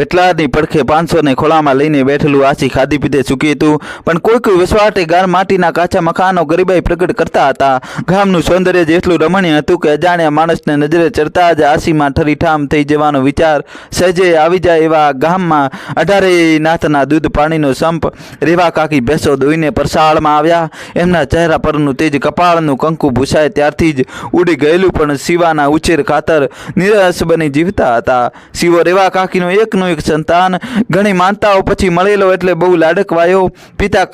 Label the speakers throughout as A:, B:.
A: પેટલાદની પડખે પાંચસોને ખોળામાં લઈને બેઠેલું આસી ખાધી પીધે ચૂકી હતું. પણ કોઈ કોઈ વસવાટે ગાર માટીના કાચા મકાનો ગરીબાઈ પ્રગટ કરતા હતા. ગામનું સૌંદર્ય જ એટલું રમણીય હતું કે અજાણ્યા માણસને નજરે ચડતા જ આસીમાં ઠરીઠામ થઈ જવાનો વિચાર સહેજે આવી જાય એવા ગામમાં અઢારે નાથના દૂધ પાણીનો સંપ રેવા કાકી ભેંસો દોઈને પરસાળમાં આવ્યા. એમના ચહેરા પરનું તેજ કપાળનું કંકુ ભૂસાય ત્યારથી જ ઉડી ગયેલું પણ શિવાના ઉછેર ખાતર નિરસ બની જીવતા હતા. શિવો રેવા કાકીનો એકનો એક સંતાન, ઘણી માનતાઓ પછી મળેલો એટલે બહુ લાડકવાયો. પિતા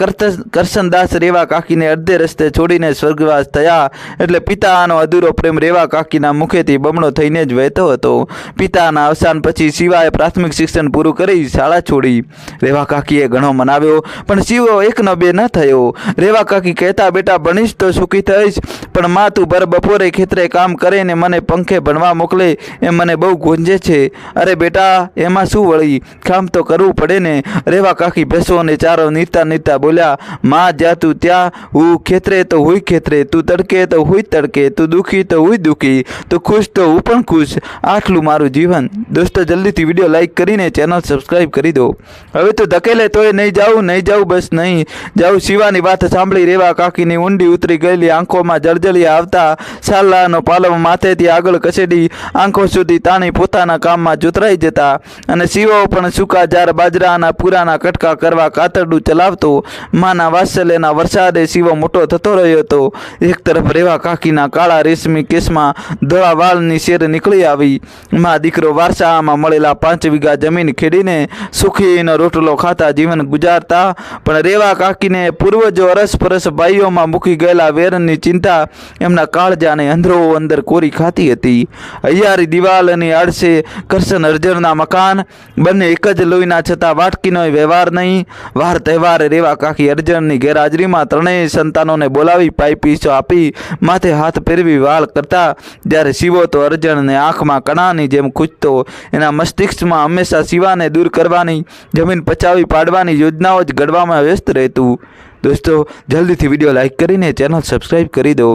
A: કરશનદાસ રેવા કાકીને અડધે રસ્તે છોડીને સ્વર્ગવાસ થયા. એટલે પિતાનો અધૂરો પ્રેમ રેવા કાકીના મુખેથી બમણો થઈને જ વહેતો હતો. પિતાના અવસાન પછી શિવાએ પ્રાથમિક શિક્ષણ પૂરું કરી શાળા છોડી. રેવા કાકીએ ઘણો મનાવ્યો, પણ શિવો એકનો બે ન થયો. રેવા કાકી કહેતા, બેટા, ભણીશ તો સુખી થઈશ, પણ માં તું ભર બપોરે ખેતરે કામ કરે ને મને પંખે ભણવા મોકલે એ મને બહુ ગુંજે છે. અરે બેટા, એમાં શું વળી કામ તો કરવું પડે ને. રેવા કાકી ભેંસો અને ચારો નીતા નીતા બોલ્યા, માં જ્યાં તું ત્યાં, હું ખેતરે તો હુંય ખેતરે, તું તડકે તો હુંય તડકે, તું દુઃખી તો હુંય દુઃખી, તું ખુશ તો હું પણ ખુશ. આટલું મારું જીવન. દોસ્તો, જલ્દીથી વીડિયો લાઇક કરીને ચેનલ સબસ્ક્રાઈબ કરી દો. હવે તો ધકેલે તોય નહીં જાઉં નહીં જાઉં બસ નહીં. જાઉં શિવાની વાત સાંભળી રેવા કાકીની ઊંડી ઉતરી ગયેલી, આંખોમાં જળજળી આવતા સાલાનો પાલવ માથેથી આગળ કસેડી આંખો સુધી તાણી પોતાના કામમાં જોતરાઈ જતા અને શિવો પણ સૂકા જાર બાજરાના પૂરાના કટકા કરવા કાતરડું ચલાવતો. માના વાત્સલ્યના વરસાદે શિવો મોટો થતો રહ્યો હતો. એક તરફ રેવા કાકીના કાળા રેશમી કેસમાં ધોળા વાળની શેર નીકળી આવી. માં દીકરો વારસામાં મળેલા પાંચ વીઘા જમીન ખેડીને સુખીનો રોટલો ખાતા જીવન ગુજારતા. પણ રેવા કાકીને પૂર્વજો અરસપરસ ભાઈઓમાં મૂકી ગયેલા વેરની ચિંતા એમના કાળજાને અંદરો અંદર કોરી ખાતી હતી. અયારી દિવાલની આડશે કરશન અર્જણના મકાન. બંને એક જ લોહીના છતાં વાટકીનો વ્યવહાર નહીં. વાર તહેવાર રેવા કાકી અર્જનની ગેરહાજરીમાં ત્રણેય સંતાનોને બોલાવી પાઈપીસો આપી માથે હાથ ફેરવી વાળ કરતા જ્યારે શિવો તો અર્જનને આંખમાં કણાની જેમ ખૂંચતો એના મસ્તિષ્કમાં હંમેશા શિવાને દૂર કરવાની, જમીન પચાવી પાડવાની યોજનાઓ જ ઘડવામાં વ્યસ્ત રહેતું. દોસ્તો, જલ્દીથી વીડિયો લાઇક કરીને ચેનલ સબસ્ક્રાઈબ કરી દો.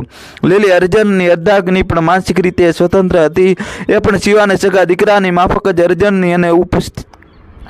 A: લીલી અર્જનની અર્ધાગ્નિ પણ માનસિક રીતે સ્વતંત્ર હતી. એ પણ શિવાને સગા દીકરાની માફક જ અર્જનની અને ઉપસ્થિત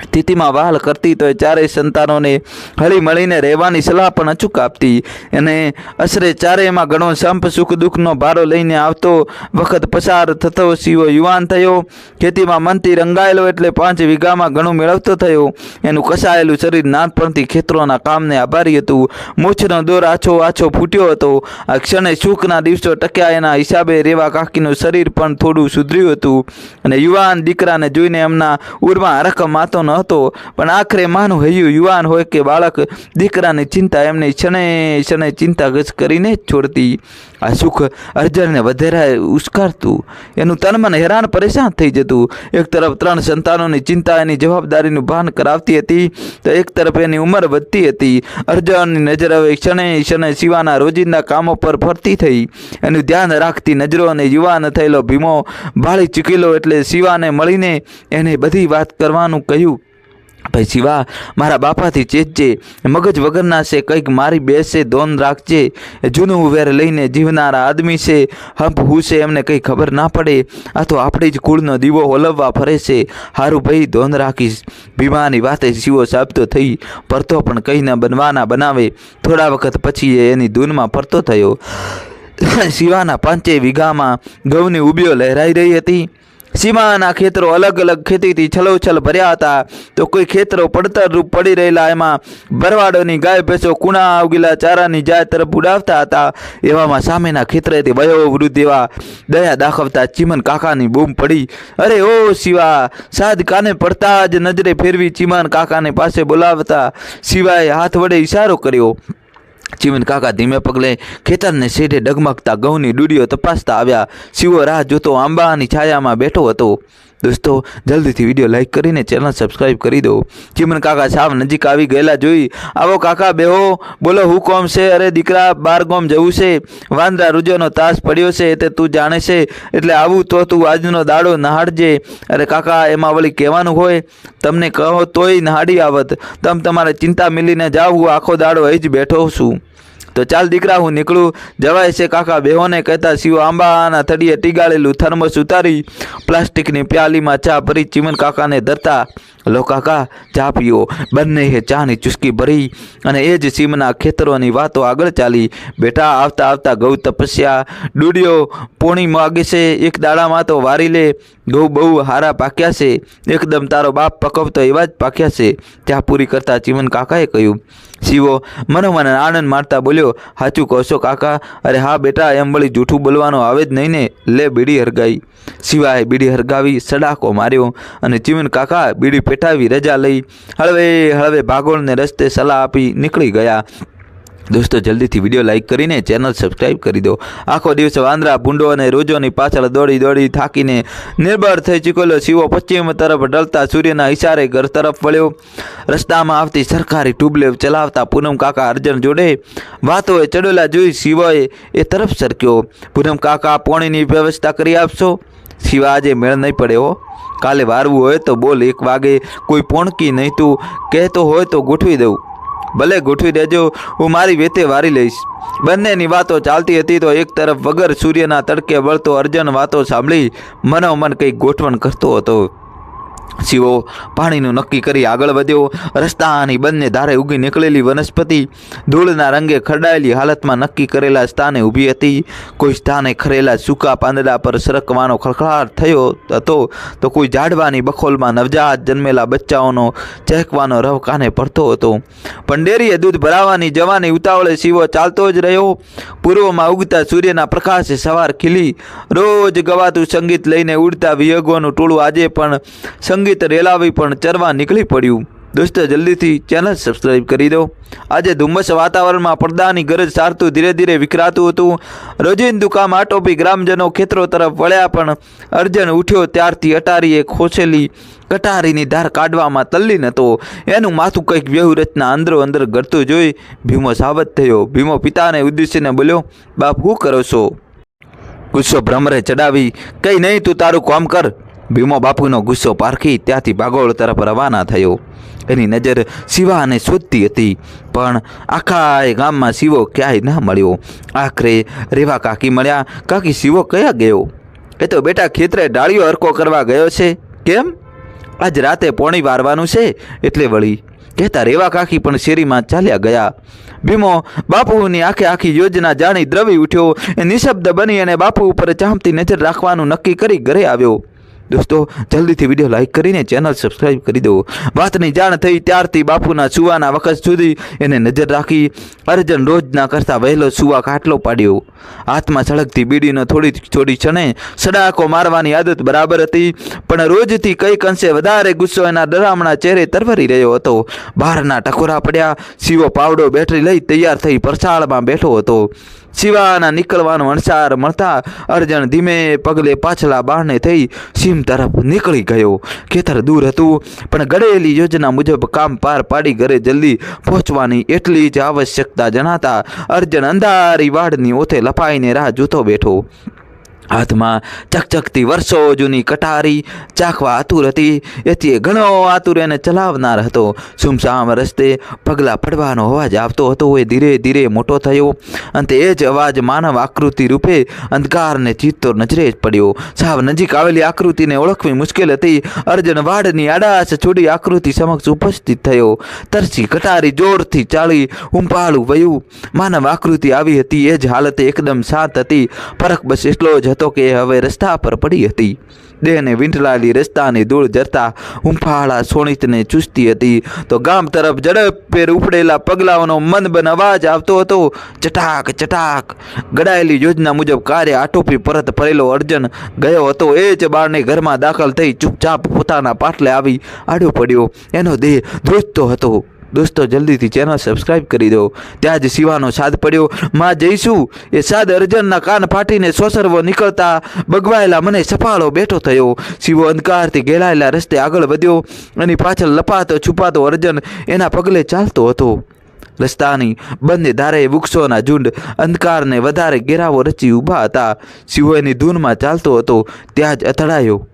A: સ્થિતિમાં વહાલ કરતી તો ચારેય સંતાનોને હળી મળીને રહેવાની સલાહ પણ અચૂક આપતી. અને અસરે ચારેયમાં ઘણો સંપ, સુખ, દુઃખનો ભારો લઈને આવતો વખત પસાર થતો શિવો યુવાન થયો. ખેતીમાં મનથી રંગાયેલો એટલે પાંચ વીઘામાં ઘણું મેળવતો થયો. એનું કસાયેલું શરીર નાનપણથી ખેતરોના કામને આભારી હતું. મૂછનો દોર આછો આછો ફૂટ્યો હતો. આ ક્ષણે સુખના દિવસો ટક્યા એના હિસાબે રેવા કાકીનું શરીર પણ થોડું સુધર્યું હતું. અને યુવાન દીકરાને જોઈને એમના ઉરમાં હરખ માતો ન હતો. પણ આખરે માનું હૈયું, યુવાન હોય કે બાળક, દીકરાની ચિંતા એમને ક્ષણે ચિંતા ગજ કરીને જ છોડતી. આ સુખ અર્જનને વધારે ઉશ્કારતું. એનું તન મને હેરાન પરેશાન થઈ જતું. એક તરફ ત્રણ સંતાનોની ચિંતા એની જવાબદારીનું ભાન કરાવતી હતી, તો એક તરફ એની ઉંમર વધતી હતી. અર્જનની નજર હવે ક્ષણે ક્ષણે શિવાના રોજિંદા કામો પર ફરતી થઈ. એનું ધ્યાન રાખતી નજરો અને યુવાન થયેલો ભીમો ભાળી ચૂકેલો એટલે શિવાને મળીને એને બધી વાત કરવાનું કહ્યું. ભાઈ શિવા, મારા બાપાથી ચેતજે, મગજ વગરના છે, કંઈક મારી બેસે, ધોન રાખજે, જૂનું વેર લઈને જીવનારા આદમી છે, હંપ હું છે એમને કંઈ ખબર ના પડે, આ તો આપણી જ કુળનો દીવો ઓલવવા ફરે છે, હારું ભાઈ ધોન રાખીશ, ભીમાની વાતે શિવો સાબતો થઈ, પરતો પણ કંઈ ન બનવાના બનાવે, થોડા વખત પછી એની ધૂનમાં ફરતો થયો. શિવાના પાંચે વીઘામાં ઘઉંની ઉબીઓ લહેરાઈ રહી હતી સીમાના ખેતરો અલગ અલગ ખેતીથી છલોછલ ભર્યા હતા. તો કોઈ ખેતરો પડતર રૂપ પડી રહેલા એમાં ભરવાડોની ગાય, ભેંસો, કુણા આવગેલા ચારાની જાય તરફ ઉડાવતા હતા. એવામાં સામેના ખેતરેથી વયો વૃદ્ધ એવા દયા દાખવતા ચીમન કાકાની બૂમ પડી. અરે ઓ શિવા, સાદ કાને પડતા જ નજરે ફેરવી ચીમન કાકાને પાસે બોલાવતા શિવાએ હાથ વડે ઈશારો કર્યો. ચીમન કાકા ધીમે પગલે ખેતરને શેઢે ડગમગતા ઘઉંની ડૂડીઓ તપાસતા આવ્યા. શિવો રાહ જોતો આંબાની છાયામાં બેઠો હતો. દોસ્તો, જલ્દીથી વીડિયો લાઇક કરીને ચેનલ સબસ્ક્રાઈબ કરી દો. ચીમન કાકા સાવ નજીક આવી ગયેલા જોઈ, આવો કાકા બેહો, બોલો હું કોમ છે? અરે દીકરા, બાર ગોમ જવું છે. વાંદરા રૂજોનો તાસ પડ્યો છે તે તું જાણે છે. એટલે આવું તો તું આજનો દાડો નહાડજે. અરે કાકા, એમાં વળી કહેવાનું હોય, તમને કહો તોય નહાડી આવત. તમ તમારે ચિંતા મિલીને જાવ, હું આખો દાડો અહીં જ બેઠો છું. તો ચાલ દીકરા, હું નીકળું. જવાય છે કાકા બેહોને કહેતા શિવ આંબાના થડીએ ટીગાળેલું થર્મસ ઉતારી. પ્લાસ્ટિકની પ્યાલીમાં ચા ભરી ચીમન કાકાને ધરતા. લો કાકા, ચા પીઓ. બંનેએ ચાની ચુસ્કી ભરી. અને એ જ સીમના ખેતરોની વાતો આગળ ચાલી. બેટા, આવતા આવતા ગૌ તપસ્યા. ડૂડિયો પોણી માગે છે. એક દાડામાં તો વારી લે. ગૌ બહુ હારા પાક્યા છે. એકદમ તારો બાપ પકવતો એવા જ પાક્યા છે. ત્યાં પૂરી કરતા ચીમન કાકાએ કહ્યું શિવો મનોમન આનંદ મારતા બોલ્યો સાચું કહો કાકા? અરે હા બેટા, એમ વળી જૂઠું બોલવાનો આવે જ નહીં ને? લે બીડી હરગાઈ. શિવાએ બીડી હરગાવી, સડાકો માર્યો અને જીવન કાકા બીડી પેટાવી રજા લઈ હળવે હળવે ભાગોળને રસ્તે સલાહ આપી નીકળી ગયા. દોસ્તો, જલ્દીથી વીડિયો લાઇક કરીને ચેનલ સબસ્ક્રાઈબ કરી દો. આખો દિવસ વાંદરા, ભૂંડો અને રોજોની પાછળ દોડી દોડી થાકીને નિર્ભર થઈ ચૂકેલો શિવો પશ્ચિમ તરફ ઢળતા સૂર્યના ઇશારે ઘર તરફ વળ્યો. રસ્તામાં આવતી સરકારી ટ્યુબલેવ ચલાવતા પૂનમ કાકા અર્જન જોડે વાતોએ ચડેલા જોઈ શિવોએ એ તરફ સરક્યો. પૂનમ કાકા, પોણીની વ્યવસ્થા કરી આપશો? શિવા આજે મેળ નહીં પડે હો. કાલે વારવું હોય તો બોલ, એક વાગે કોઈ પોણકી નહીં તું. કહેતો હોય તો ગોઠવી દઉં. ભલે ગોઠવી દેજો, હું મારી વેતે વારી લઈશ. બંનેની વાતો ચાલતી હતી તો એક તરફ વગર સૂર્યના તડકે વળતો અર્જન વાતો સાંભળી મનોમન કંઈક ગોઠવણ કરતો હતો. શિવો પાણીનું નક્કી કરી આગળ વધ્યો. રસ્તાની બંને ધારે ઉગી નીકળેલી વનસ્પતિ ધૂળના રંગે ખરડાયેલી હાલતમાં નક્કી કરેલા સ્થાને ઊભી હતી. કોઈ સ્થાને ખરેલા સૂકા પાંદડા પર સરકવાનો ખળખળાટ થયો હતો તો કોઈ ઝાડવાની બખોલમાં નવજાત જન્મેલા બચ્ચાઓનો ચહેકવાનો રવ કાને પડતો હતો. પણ ડેરીએ દૂધ ભરાવાની જવાની ઉતાવળે શિવો ચાલતો જ રહ્યો. પૂર્વમાં ઉગતા સૂર્યના પ્રકાશે સવાર ખીલી. રોજ ગવાતું સંગીત લઈને ઉડતા વિયોગોનું ટોળું આજે પણ સંગીત રેલાવી પણ ચરવા નીકળી પડ્યું. દોસ્તો, જલ્દીથી ચેનલ સબસ્ક્રાઈબ કરી દો. આજે ધુમ્મસ વાતાવરણમાં પડદાની ગરજ સારતું, ધીરે ધીરે વિખરાતું હતું. રોજિંદુ કામ આટોપી ગ્રામજનો ખેતરો તરફ વળ્યા પણ અર્જન ઉઠ્યો ત્યારથી અટારીએ ખોસેલી કટારીની ધાર કાઢવામાં તલ્લીન હતો એનું માથું કંઈક વ્યૂહરચના અંદરો અંદર ગળતું જોઈ ભીમો સાવધ થયો. ભીમો પિતાને ઉદ્દેશીને બોલ્યો, બાપ, હું કરો છો? ગુસ્સો ભ્રમરે ચડાવી, કંઈ નહીં, તું તારું કામ કર. ભીમો બાપુનો ગુસ્સો પારખી ત્યાંથી બાગોળ તરફ રવાના થયો. એની નજર શિવાને શોધતી હતી, પણ આખા ગામમાં શિવો ક્યાંય ના મળ્યો. આખરે રેવા કાકી મળ્યા, કાકી, શિવો કયા ગયો? એ તો બેટા ખેતરે ડાળીઓ હરકો કરવા ગયો છે. કેમ? આજ રાતે પોણી વારવાનું છે. એટલે વળી કહેતા રેવા કાકી પણ શેરીમાં ચાલ્યા ગયા. ભીમો બાપુની આખે આખી યોજના જાણી દ્રવી ઉઠ્યો. એ નિશબ્દ બની અને બાપુ ઉપર ચાંપતી નજર રાખવાનું નક્કી કરી ઘરે આવ્યો. દોસ્તો, જલ્દીથી વીડિયો લાઇક કરીને ચેનલ સબસ્ક્રાઈબ કરી દો વાતની જાણ થઈ ત્યારથી બાપુના સુવાના વખત સુધી એને નજર રાખી અર્જન રોજના કરતાં વહેલો સુવા કાટલો પાડ્યો. હાથમાં સળગતી બીડીનો થોડી થોડી ક્ષણે સડાકો મારવાની આદત બરાબર હતી, પણ રોજથી કંઈક અંશે વધારે ગુસ્સો એના ડરામણા ચહેરે તરવરી રહ્યો હતો. બહારના ટકોરા પડ્યા શિવો પાવડો બેટરી લઈ તૈયાર થઈ પરસાળમાં બેઠો હતો. શિવાના નીકળવાનો અણસાર મળતા અર્જણ ધીમે પગલે પાછલા બારણે થઈ સીમ તરફ નીકળી ગયો. ખેતર દૂર હતું, પણ ઘડેલી યોજના મુજબ કામ પાર પાડી ઘરે જલ્દી પહોંચવાની એટલી જ આવશ્યકતા જણાતા અર્જણ અંધારી વાડની ઓથે લપાઈને રાહ જૂતો બેઠો. હાથમાં ચકચકતી વર્ષો જૂની કટારી, ચાખવા આતુર હતી. એથી ઘણો આતુર એને ચલાવનાર હતો. સુમસામ રસ્તે પગલાં પડવાનો અવાજ આવતો હતો. એ ધીરે ધીરે મોટો થયો. અંતે એ જ અવાજ માનવ આકૃતિ રૂપે અંધકારને ચીતતો નજરે જ પડ્યો. સાવ નજીક આવેલી આકૃતિને ઓળખવી મુશ્કેલ હતી. અર્જન વાડની આડાશ છોડી આકૃતિ સમક્ષ ઉપસ્થિત થયો. તરસી કટારી જોરથી ચાલી ઉંપાળું વયું. માનવ આકૃતિ આવી હતી. એ જ હાલતે એકદમ શાંત હતી. ફરક બસ એટલો જ હતો કે હવે રસ્તા પર પડી હતી. દેહને વીંટલાલી રસ્તાની ધૂળ જરતા હુંફાળા સોણીતને ચૂસતી હતી. તો ગામ તરફ ઝડપેર ઉપડેલા પગલાઓનો મનબન અવાજ આવતો હતો. ચટાક ચટાક. ગડાયેલી યોજના મુજબ કાર્ય આટોપી પરત ફરેલો અર્જન ગયો હતો. એ જ બારને ઘરમાં દાખલ થઈ ચૂપચાપ પોતાના પાટલે આવી આડો પડ્યો. એનો દેહ ધ્રુજતો હતો. દોસ્તો, જલ્દીથી ચેનલ સબસ્ક્રાઈબ કરી દો. ત્યાં જ શિવાનો સાદ પડ્યો. માં જઈશું. એ સાદ અર્જનના કાન ફાટીને સોસરવો નીકળતા બગવાયેલા મને સફાળો બેઠો થયો. શિવો અંધકારથી ઘેરાયેલા રસ્તે આગળ વધ્યો. અને પાછળ લપાતો છુપાતો અર્જન એના પગલે ચાલતો હતો. રસ્તાની બંને ધારે વૃક્ષોના ઝુંડ અંધકારને વધારે ઘેરાવો રચી ઊભા હતા. શિવો ધૂનમાં ચાલતો હતો. ત્યાં જ અથડાયો.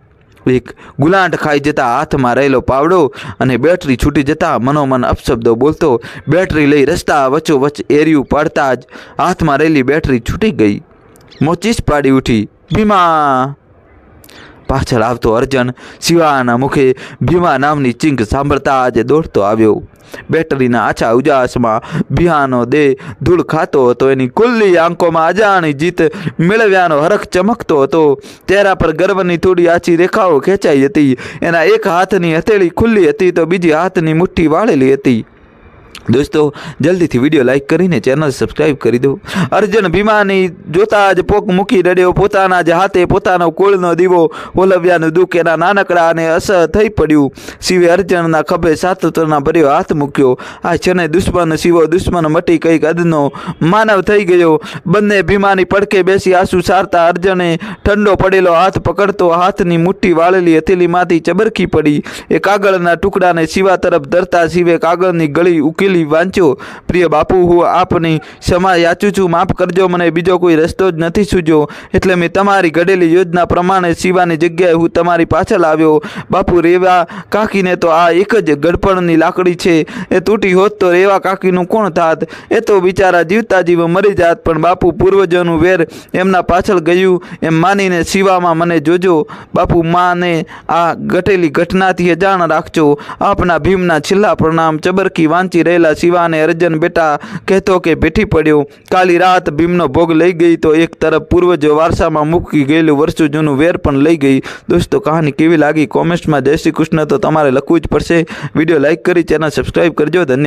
A: એક ગુલાંટ ખાઈ જતા હાથમાં રહેલો પાવડો અને બેટરી છૂટી જતા મનોમન અપશબ્દો બોલતો બેટરી લઈ રસ્તા વચ્ચોવચ્ચ એરિયું પાડતા જ હાથમાં રહેલી બેટરી છૂટી ગઈ. મોચીસ પાડી ઉઠી. ભીમા! પાછળ આવતો અર્જન શિવાના મુખે ભીમા નામની ચીંક સાંભળતા આજે દોડતો આવ્યો. બેટરીના આછા ઉજાસમાં બિહાનો દેહ ધૂળ ખાતો હતો. એની ખુલ્લી આંખોમાં અજાણી જીત મેળવ્યાનો હરખ ચમકતો હતો. ચહેરા પર ગર્વની થોડી આછી રેખાઓ ખેંચાઈ હતી. એના એક હાથની હથેળી ખુલ્લી હતી તો બીજી હાથની મુઠ્ઠી વાળેલી હતી. દોસ્તો, જલ્દીથી વીડિયો લાઇક કરીને ચેનલ સબસ્ક્રાઈબ કરી દો. અર્જુન ભીમાની જોતા જ પોક મૂકી રડ્યો. પોતાના જ હાથે પોતાનો કુળનો દીવો ઓલવ્યાનું દુઃખ એના નાનકડા અને અસર થઈ પડ્યું. શિવે અર્જુનના ખભે સાતત્રના ભર્યો હાથ મૂક્યો. આ ક્ષણે દુશ્મન શિવો દુશ્મન મટી કંઈક અદનો માનવ થઈ ગયો. બંને ભીમાની પડકે બેસી આંસુ સારતા અર્જુને ઠંડો પડેલો હાથ પકડતો હાથની મુઠ્ઠી વાળેલી હથેલીમાંથી ચબરકી પડી. એ કાગળના ટુકડાને શિવા તરફ ધરતા શિવે કાગળની ગળી ઉકેલી વાંચ્યો પ્રિય બાપુ, હું આપની ક્ષમા યાચું છું. માફ કરજો, મને બીજો કોઈ રસ્તો જ નથી સૂજ્યો એટલે મેં તમારી ઘડેલી યોજના પ્રમાણે શિવાની જગ્યાએ હું તમારી પાછળ આવ્યો. બાપુ, રેવા કાકીને તો આ એક જ ગડપણની લાકડી છે. એ તૂટી હોત તો રેવા કાકીનું કોણ થાત? એ તો બિચારા જીવતા જીવ મરી જાત. પણ બાપુ, પૂર્વજોનું વેર એમના પાછળ ગયું. એમ માનીને શિવામાં મને જોજો. બાપુ, માને આ ઘટેલી ઘટનાથી અજાણ રાખજો. આપના ભીમના છેલ્લા પ્રણામ ચબરકી વાંચી રહેલા શિવાને અર્જન બેટા કહેતો કે બેઠી પડ્યો. કાલી રાત ભીમનો ભોગ લઈ ગઈ તો એક તરફ પૂર્વજો વારસામાં મૂકી ગયેલું વર્ષો જૂનું વેર પણ લઈ ગઈ. દોસ્તો, કહાની કેવી લાગી? કોમેન્ટ્સમાં જય શ્રી કૃષ્ણ તો તમારે લખવું જ પડશે. વીડિયો લાઇક કરી ચેનલ સબસ્ક્રાઈબ કરજો. ધન્યવાદ.